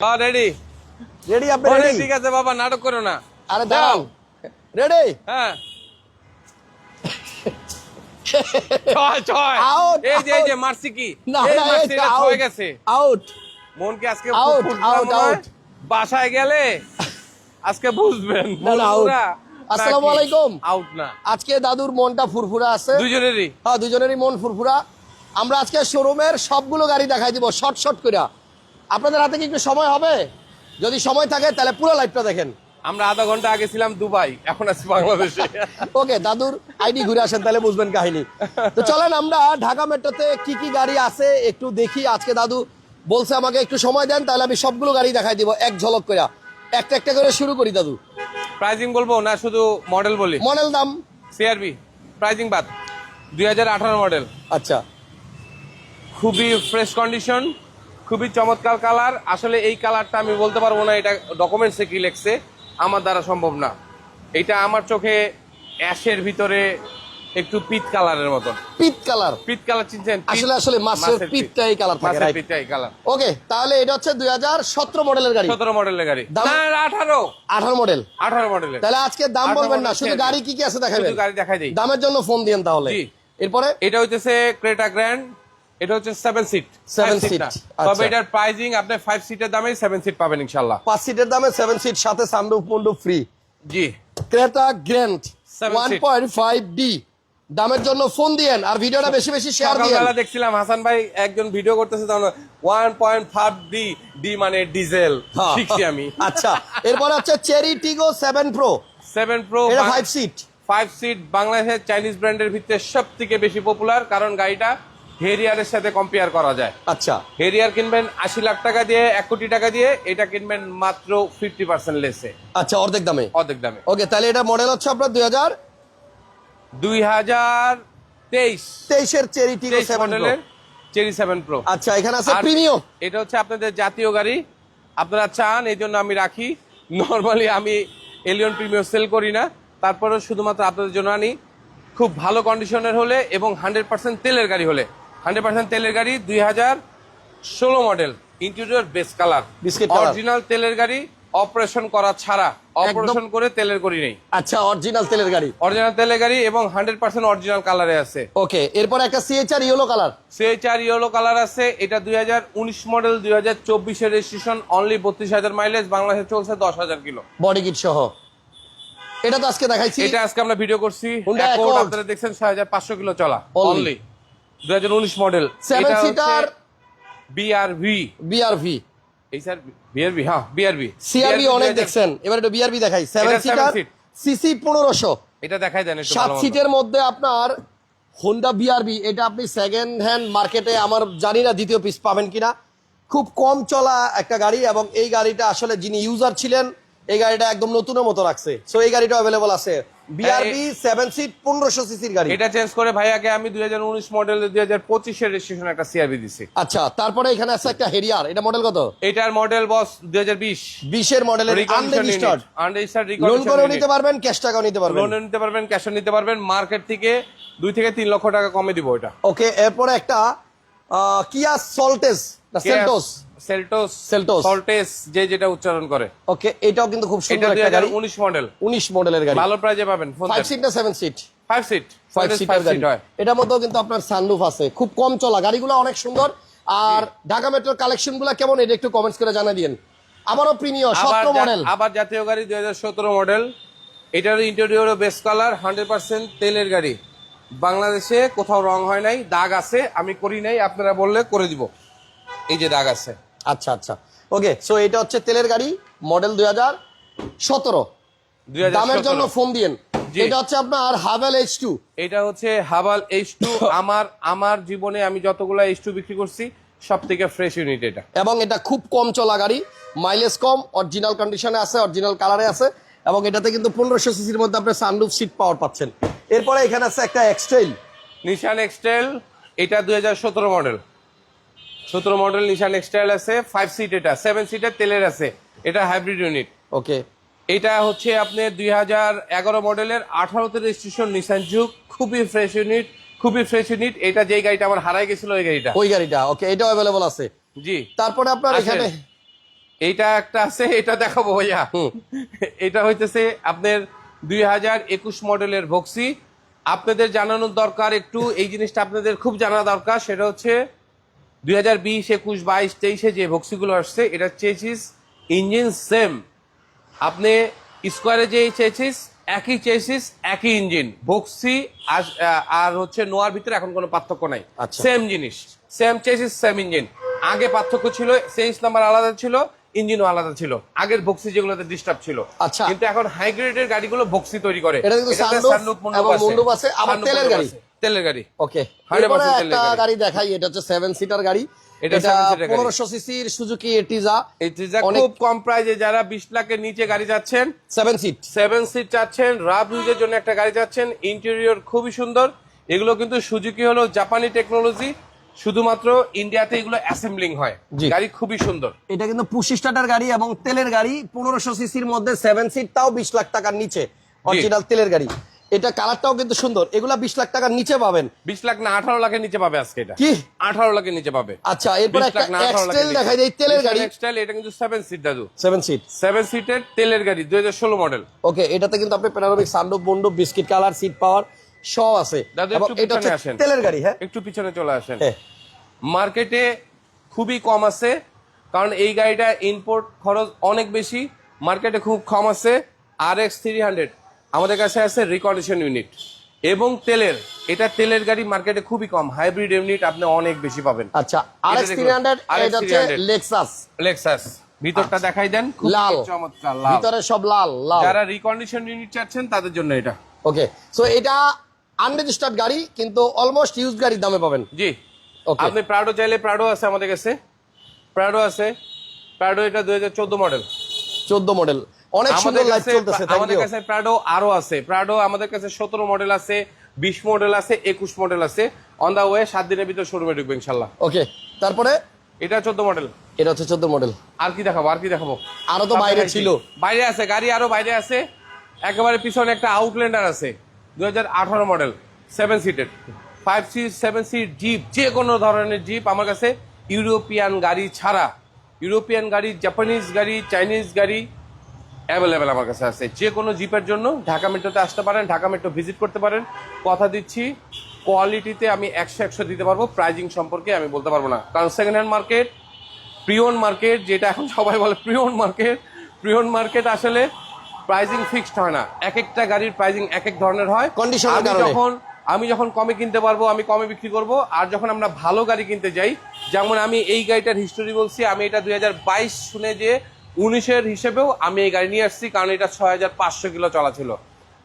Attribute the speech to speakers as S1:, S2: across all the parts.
S1: Ready
S2: ready আপনি ready
S1: ঠিক আছে বাবা নাটক করো না।
S2: আরে দাঁড়াও। রেডি
S1: হ্যাঁ। ছয় ছয়।
S2: Out,
S1: এই যে এই যে মারছি কি? এই মারছি, এটা ছয় গেছে।
S2: আউট
S1: আজকে. বাসায় গেলে আজকে বুঝবেন।
S2: না, না, আসসালামু আলাইকুম।
S1: আউট না।
S2: আজকে দাদুর মনটা ফুরফুরা আছে।
S1: দুজনেরই।
S2: হ্যাঁ দুজনেরই মন ফুরফুরা। আমরা আজকে শোরুমের সবগুলো গাড়ি দেখাই দিব শর্ট শর্ট করে আপনাদের হাতে কি একটু সময় হবে? যদি সময় থাকে তাহলে পুরো লাইভটা দেখেন।
S1: আমরা আধা ঘণ্টা আগে ছিলাম দুবাই এখন আছি বাংলাদেশে।
S2: ওকে দাদুর আইডি ঘুরে আসেন তাহলে বুঝবেন কাহিনী। তো চলেন আমরা ঢাকা মেট্রোতে কি কি গাড়ি আছে একটু দেখি। আজকে দাদু বলছে আমাকে একটু সময় দেন তাহলে আমি সবগুলো গাড়ি দেখাই দিব এক ঝলক করে একটা একটা করে শুরু করি দাদু।
S1: প্রাইজিং বলব না শুধু মডেল বলি?
S2: মডেল দাম?
S1: সিআরবি প্রাইজিং বাদ। দুই হাজার আঠারো মডেল
S2: আচ্ছা।
S1: খুবই ফ্রেশ কন্ডিশন খুবই চমৎকার কালার আসলে এই কালারটা আমি বলতে পারব না এটা ডকুমেন্টসে কি লেখছে আমার দ্বারা সম্ভব না। এটা আমার চোখে অ্যাশের ভিতরে একটু পিত কালারের মতন।
S2: পিত কালার
S1: পিত কালার চিনছেন?
S2: আসলে আসলে মাছের পিতটা এই কালার থাকে
S1: মাছের
S2: রাইট
S1: পিতটা এই কালার
S2: ওকে তাহলে এটা হচ্ছে দুই হাজার সতেরো মডেলের গাড়ি।
S1: সতেরো মডেলের গাড়ি। না আঠারো।
S2: আঠারো মডেল
S1: আঠারো মডেলের
S2: তাহলে আজকে দাম বলবেন না শুধু গাড়ি। কি কি আছে দেখাবেন?
S1: শুধু গাড়ি দেখাই দিই।
S2: দামের জন্য ফোন দিয়েন তাহলে।
S1: জি।
S2: এরপরে?
S1: এটা হইতেছে ক্রেটা গ্র্যান্ড এটা হচ্ছে সেভেন সিট
S2: Seven seat,
S1: তবে। এটার প্রাইজিং আপনি ফাইভ সিটের দামে সেভেন সিট পাবেন ইনশাল্লাহ
S2: পাঁচ সিটের দামে সেভেন সিট সাথে সানরুফ ফ্রি
S1: জি।
S2: ক্রেটা গ্র্যান্ড ডি দামের জন্য ফোন দিয়েন আর ভিডিওটা বেশি বেশি শেয়ার দিয়েন।
S1: সকালবেলা দেখছিলাম হাসান ভাই একজন ভিডিও করতেছে তখন one point five D D মানে ডিজেল
S2: হ্যাঁ।
S1: শিখছি আমি।
S2: আচ্ছা এরপরে হচ্ছে Chery Tiggo seven pro
S1: seven pro
S2: এটা ফাইভ সিট
S1: ফাইভ সিট বাংলাদেশের চাইনিজ ব্র্যান্ডের ভিতরে সব থেকে বেশি পপুলার কারণ গাড়িটা হেরিয়ারের সাথে কম্পেয়ার করা যায়।
S2: আচ্ছা।
S1: হেরিয়ার কিনবেন আশি লাখ টাকা দিয়ে এক কোটি টাকা দিয়ে এটা কিনবেন মাত্র ফিফটি পার্সেন্ট লেসে
S2: আচ্ছা অর্ধেক দামে?
S1: অর্ধেক দামে।
S2: ওকে তাহলে এটা মডেল হচ্ছে আপনার দুই হাজার
S1: দুই হাজার তেইশ।
S2: তেইশের Chery Tiggo seven
S1: Chery seven pro
S2: আচ্ছা এখানে আছে প্রিমিয়াম
S1: এটা হচ্ছে আপনাদের জাতীয় গাড়ি। আপনারা চান এই জন্য আমি রাখি। নর্মালি আমি এলিয়ন প্রিমিয়াম সেল করি না। তারপরেও শুধুমাত্র আপনাদের জন্য আনি। খুব ভালো কন্ডিশনের হলে এবং হান্ড্রেড পার্সেন্ট তেলের গাড়ি হলে। হান্ড্রেড পার্সেন্ট তেলের গাড়ি দুই হাজার ষোলো model. Interior base colour
S2: color।
S1: Original তেলের গাড়ি অপারেশন করা ছাড়া। অপারেশন করে তেলের করি নেই।
S2: আচ্ছা অরিজিনাল তেলের গাড়ি।
S1: অরিজিনাল তেলের গাড়ি এবং হান্ড্রেড পার্সেন্ট অরিজিনাল কালারে আছে।
S2: ওকে এরপর একটা CHR yellow colour
S1: CHR yellow colour আছে। এটা দুই হাজার উনিশ মডেল দুই হাজার চব্বিশের রেজিস্ট্রেশন অনলি বত্রিশ হাজার মাইলেজ বাংলাদেশে চলছে দশ হাজার কিলো।
S2: বডি কিট সহ। এটা তো আজকে দেখাইছি।
S1: এটা আজকে আমরা ভিডিও করছি। আপনারা দেখছেন ছয় হাজার পাঁচশো কিলো চলা। অনলি দুই হাজার উনিশ model.
S2: Seven seater
S1: BRV
S2: BRV
S1: এই স্যার বিআরবি হ্যাঁ বিআরবি
S2: সিআরবি অনেক দেখছেন। এবার একটু বিআরবি দেখাই। সেভেন সিটার সিসি পনেরোশো।
S1: এটা দেখাই দেন একটু
S2: সাত। সিটের মধ্যে আপনার হোন্ডা বিআরবি এটা আপনি সেকেন্ড হ্যান্ড মার্কেটে আমার জানি না দ্বিতীয় পিস পাবেন কিনা। খুব কম চলা একটা গাড়ি এবং এই গাড়িটা আসলে যিনি ইউজার ছিলেন এই গাড়িটা একদম নতুনের মতো রাখছে। সো এই গাড়িটা অ্যাভেলেবল আছে। বিআরবি সেভেন সিট পনেরোশো সিসির গাড়ি।
S1: এটা চেঞ্জ করে ভাইয়াকে আমি দুই হাজার উনিশ মডেল দুই হাজার পঁচিশের রেজিস্ট্রেশন একটা সিআরবি দিছি।
S2: আচ্ছা তারপরে এখানে আছে একটা হেরিয়ার এটা মডেল কত?
S1: এটার মডেল বস দুই হাজার বিশ।
S2: বিশের মডেলের আনরেজিস্টার্ড
S1: আনরেজিস্টার্ড
S2: লোন করেও নিতে পারবেন ক্যাশ টাকাও নিতে পারবেন।
S1: লোনে নিতে পারবেন ক্যাশও নিতে পারবেন মার্কেট থেকে দুই থেকে তিন লক্ষ টাকা কমে দিব এটা।
S2: ওকে এরপরে একটা কিয়া সল্টেস না সেলটোস
S1: সেলটোস।
S2: Seltos।
S1: সল্টেস যে যেটা উচ্চারণ করে।
S2: ওকে এটাও কিন্তু খুব সুন্দর একটা গাড়ি।
S1: উনিশ মডেল।
S2: উনিশ মডেলের গাড়ি।
S1: ভালো পাবেন
S2: সিট না সিট
S1: সিট
S2: ফাইভ সিটের গাড়ি। এটার মধ্যেও কিন্তু আপনার সানরুফ আছে। খুব কম চলা। গাড়িগুলো অনেক সুন্দর। আর ঢাকা মেট্রোর কালেকশনগুলো কেমন? এটা একটু কমেন্টস করে জানা দিন আবারও
S1: আবার
S2: সতেরো মডেল
S1: আবার জাতীয় গাড়ি দুই হাজার সতেরো মডেল এটার interior best colour hundred percent তেলের গাড়ি। বাংলাদেশে কোথাও রং হয় নাই দাগ আছে আমি করি নাই আপনারা বললে করে দিব। এই যে দাগ আছে।
S2: আচ্ছা আচ্ছা। ওকে সো এটা হচ্ছে তেলের গাড়ি মডেল দুই হাজার সতেরো। দামের জন্য ফোন দিয়েন। এটা হচ্ছে আপনার হাভেল এইচ টু
S1: এটা হচ্ছে এইচ টু আমার আমার জীবনে আমি যতগুলো এইচ টু বিক্রি করছি সব থেকে ফ্রেশ ইউনিট এটা।
S2: এবং এটা খুব কম চলা গাড়ি মাইলেজ কম অরিজিনাল কন্ডিশনে আছে অরিজিনাল কালারে আছে এবং এটাতে কিন্তু পনেরোশো সিসির মধ্যে আপনি সানরুফ সিট পাওয়ার পাচ্ছেন। এরপরে এখানে আছে একটা এক্সটেল
S1: নিশান এক্সটেল এটা দুই হাজার সতেরো মডেল সতেরো মডেল নিশান এক্সটাইল আছে ফাইভ সিট এটা সেভেন সিটের তেলের আছে এটা হাইব্রিড ইউনিট
S2: ওকে
S1: এটা হচ্ছে আপনি দুই হাজার এগারো মডেলের আঠারোতে রেজিস্ট্রেশন নিশান যুগ খুবই ফ্রেশ ইউনিট খুবই ফ্রেশ ইউনিট এটা যেই গাড়িটা আমার হারাই গেছিল ওই গাড়িটা।
S2: ওই গাড়িটা ওকে এটাও অ্যাভেলেবল আছে।
S1: জি।
S2: তারপরে আপনার এখানে
S1: এইটা একটা আছে এটা দেখাবো ভাইয়া। এটা হইতেছে আপনার দুই হাজার একুশ মডেলের ভক্সি আপনাদের জানানোর দরকার একটু এই জিনিসটা আপনাদের খুব জানা দরকার সেটা হচ্ছে দুই হাজার বিশ একুশ বাইশ তেইশে যে ভক্সিগুলো আসছে এটা চেয়েছিস? Engine same. আপনি স্কোয়ারে যে চেয়েছিস একই চেসিস একই ইঞ্জিন। ভক্সি আর- হচ্ছে নোয়ার ভিতরে এখন কোনো পার্থক্য নাই।
S2: আচ্ছা।
S1: সেম জিনিস। Same chassis same engine. আগে পার্থক্য ছিল সেন্স নাম্বার আলাদা ছিল ইঞ্জিনও আলাদা ছিল। আগের বক্সি যেগুলোতে ডিস্টার্ব ছিল।
S2: আচ্ছা।
S1: কিন্তু এখন হাইগ্রেডের গাড়িগুলো বক্সি তৈরি করে।
S2: এটা কিন্তু sunroof এবং আছে, আবার তেলের গাড়ি।
S1: তেলের গাড়ি।
S2: ওকে
S1: 100%
S2: এরপরে
S1: তেলের
S2: একটা
S1: গাড়ি।
S2: দেখাই এটা হচ্ছে সেভেন সিটার গাড়ি।
S1: এটা
S2: এটা
S1: 7 সিটার গাড়ি।
S2: পনেরোশো সিসির সুজুকি এটিজা
S1: খুব কম প্রাইজে যারা বিশ লাখের নিচে গাড়ি যাচ্ছেন
S2: সেভেন সিট
S1: সেভেন সিট চাচ্ছেন ইউজের জন্য একটা গাড়ি ইন্টেরিয়র খুবই সুন্দর। এগুলো কিন্তু সুজুকি হলো জাপানি টেকনোলজি শুধুমাত্র ইন্ডিয়াতে এগুলো অ্যাসেম্বলিং হয়। গাড়ি খুবই সুন্দর।
S2: এটা কিন্তু পুশি স্টার্টার গাড়ি এবং তেলের গাড়ি পনেরোশো সিসির মধ্যে সেভেন সিট তাও বিশ লাখ টাকার নিচে। অরিজিনাল তেলের গাড়ি। এটা কালারটাও কিন্তু সুন্দর। এগুলা বিশ লাখ টাকার নিচে পাবেন।
S1: বিশ লাখ না আঠারো লাখের নিচে পাবে আজকে এটা।
S2: কি?
S1: আঠারো লাখের নিচে পাবে।
S2: আচ্ছা এরপর
S1: 20
S2: একটা
S1: লাখ না 18 লাখের
S2: এক্সটেল দেখাই দেয় তেলের গাড়ি।
S1: এটা কিন্তু সেভেন সিট দাদু।
S2: সেভেন সিট
S1: সেভেন সিটের তেলের গাড়ি দুই হাজার ষোলো মডেল
S2: ওকে এটাতে কিন্তু আপনি প্যানারোমিক সানরুফ বন্ডুপ বিস্কিট কালার সিট পাওয়ার সব আছে। এটা হচ্ছে তেলের গাড়ি হ্যাঁ?
S1: একটু পিছনে চলে আসেন।
S2: হ্যাঁ।
S1: মার্কেটে খুবই কম আছে কারণ এই গাড়িটা ইম্পোর্ট খরচ অনেক বেশি। মার্কেটে খুব কম আছে আর এক্স থ্রি হান্ড্রেড আমাদের কাছে আছে রিকন্ডিশন ইউনিট এবং তেলের। এটা তেলের গাড়ি মার্কেটে খুবই কম হাইব্রিড ইউনিট আপনি অনেক বেশি পাবেন।
S2: আচ্ছা আর এক্স
S1: দেখুন,
S2: থ্রি হান্ড্রেড
S1: RX
S2: এটা হচ্ছে লেক্সাস
S1: লেক্সাস ভিতরটা দেখাই দেন খুব
S2: লাল।
S1: চমৎকার লাল।
S2: ভিতরে সব লাল লাল।
S1: যারা রিকন্ডিশন ইউনিট চাচ্ছেন তাদের জন্য এটা।
S2: ওকে সো এটা আনরেজিস্টার্ড গাড়ি কিন্তু অলমোস্ট ইউজ গাড়ির দামে পাবেন।
S1: জি।
S2: Okay.
S1: আপনি প্রাডো চাইলে প্রাডো আছে আমাদের কাছে। প্রাডো আছে। প্রাডো এটা দুই হাজার চোদ্দ মডেল
S2: চোদ্দ মডেল অনেক সুন্দর লাইফ চলতেছে
S1: আমাদের কাছে প্রাডো আরও আছে। প্রাডো আমাদের কাছে সতেরো মডেল আছে বিশ মডেল আছে একুশ মডেল আছে। অন দা ওয়ে সাত দিনের ভিতর শোরুমে ঢুকবে ইনশাল্লাহ।
S2: ওকে তারপরে?
S1: এটা চোদ্দ মডেল
S2: এটা হচ্ছে চোদ্দ মডেল
S1: আর কি দেখাবো আর কি দেখাবো?
S2: আরও তো বাইরে ছিল।
S1: বাইরে আছে গাড়ি আরও বাইরে আছে। একেবারে পিছনে একটা আউটল্যান্ডার আছে। দু হাজার আঠারো মডেল সেভেন সিটের five seat seven seat jeep যে কোনো ধরনের জিপ আমার কাছে ইউরোপিয়ান গাড়ি ছাড়া। ইউরোপিয়ান গাড়ি জাপানিজ গাড়ি চাইনিজ গাড়ি অ্যাভেলেবেল আমার কাছে আছে। যে কোনো জিপের জন্য ঢাকা মেট্রোতে আসতে পারেন ঢাকা মেট্রো ভিজিট করতে পারেন। কথা দিচ্ছি কোয়ালিটিতে আমি একশো একশো দিতে পারব প্রাইজিং সম্পর্কে আমি বলতে পারব না। কারণ সেকেন্ড হ্যান্ড মার্কেট প্রিয়ন মার্কেট যেটা এখন সবাই বলে প্রিয়ন মার্কেট প্রিয়ন মার্কেট আসলে প্রাইজিং ফিক্সড হয় না। এক একটা গাড়ির প্রাইজিং এক এক ধরনের হয়।
S2: কন্ডিশন
S1: যখন আমি যখন কমে কিনতে পারব আমি কমে বিক্রি করব আর যখন আমরা ভালো গাড়ি কিনতে যাই যেমন আমি এই গাড়িটার হিস্টোরি বলছি আমি এটা দুই হাজার বাইশ শুনে যে উনিশের হিসেবেও আমি এই গাড়ি নিয়ে আসছি কারণ এটা ছয় হাজার পাঁচশো কিলো চলা ছিল।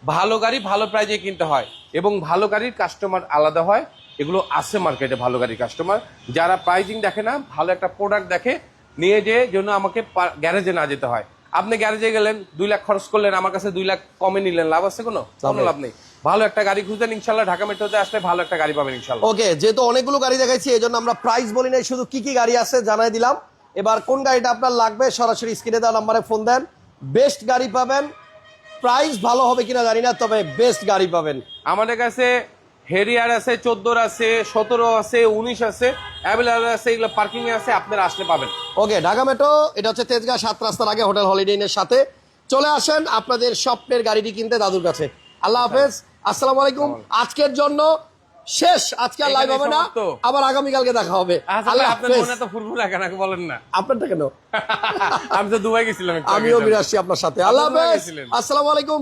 S1: ভালো গাড়ি ভালো প্রাইজে কিনতে হয় এবং ভালো গাড়ির কাস্টমার আলাদা হয়। এগুলো আছে মার্কেটে ভালো গাড়ির কাস্টমার যারা প্রাইজিং দেখে না ভালো একটা প্রোডাক্ট দেখে নিয়ে যে জন্য আমাকে গ্যারেজে না যেতে হয়। আপনি গ্যারেজে গেলেন দুই লাখ খরচ করলেন আমার কাছে দুই লাখ কমে নিলেন লাভ আছে কোনো? কোনো লাভ নেই। ভালো একটা গাড়ি খুঁজতেন ইনশাল্লাহ ঢাকা মেট্রোতে আসলে ভালো একটা গাড়ি পাবেন ইনশাল্লাহ।
S2: ওকে যেহেতু অনেকগুলো গাড়ি দেখাইছি এই জন্য আমরা প্রাইস বলি নাই শুধু কি কি গাড়ি আছে জানাই দিলাম। এবার কোন গাড়িটা আপনার লাগবে সরাসরি স্ক্রিনে দেওয়া নাম্বারে ফোন দেন। বেস্ট গাড়ি পাবেন। প্রাইস ভালো হবে কিনা জানি না তবে বেস্ট গাড়ি পাবেন।
S1: আমাদের কাছে হেরিয়ার আছে চোদ্দোর আছে সতেরো আছে উনিশ আছে অ্যাভেলেবল আছে এগুলো পার্কিং এ আছে আপনারা আসলে পাবেন।
S2: ওকে ঢাকা মেট্রো এটা হচ্ছে তেজগাঁ সাত রাস্তার আগে হোটেল হলিডে ইনের সাথে। চলে আসেন আপনাদের স্বপ্নের গাড়িটি কিনতে দাদুর কাছে। আল্লাহ হাফেজ আসসালামু আলাইকুম। আজকের জন্য শেষ আজকে আর লাইভ হবে না। আবার আগামীকালকে দেখা হবে।
S1: মনে কেন বলেন না।
S2: আপনারটা কেন?
S1: আমি তো দুবাই গেছিলাম
S2: আমিও। বিরাশি আপনার সাথে। আল্লাহ হাফেজ। আসসালামু আলাইকুম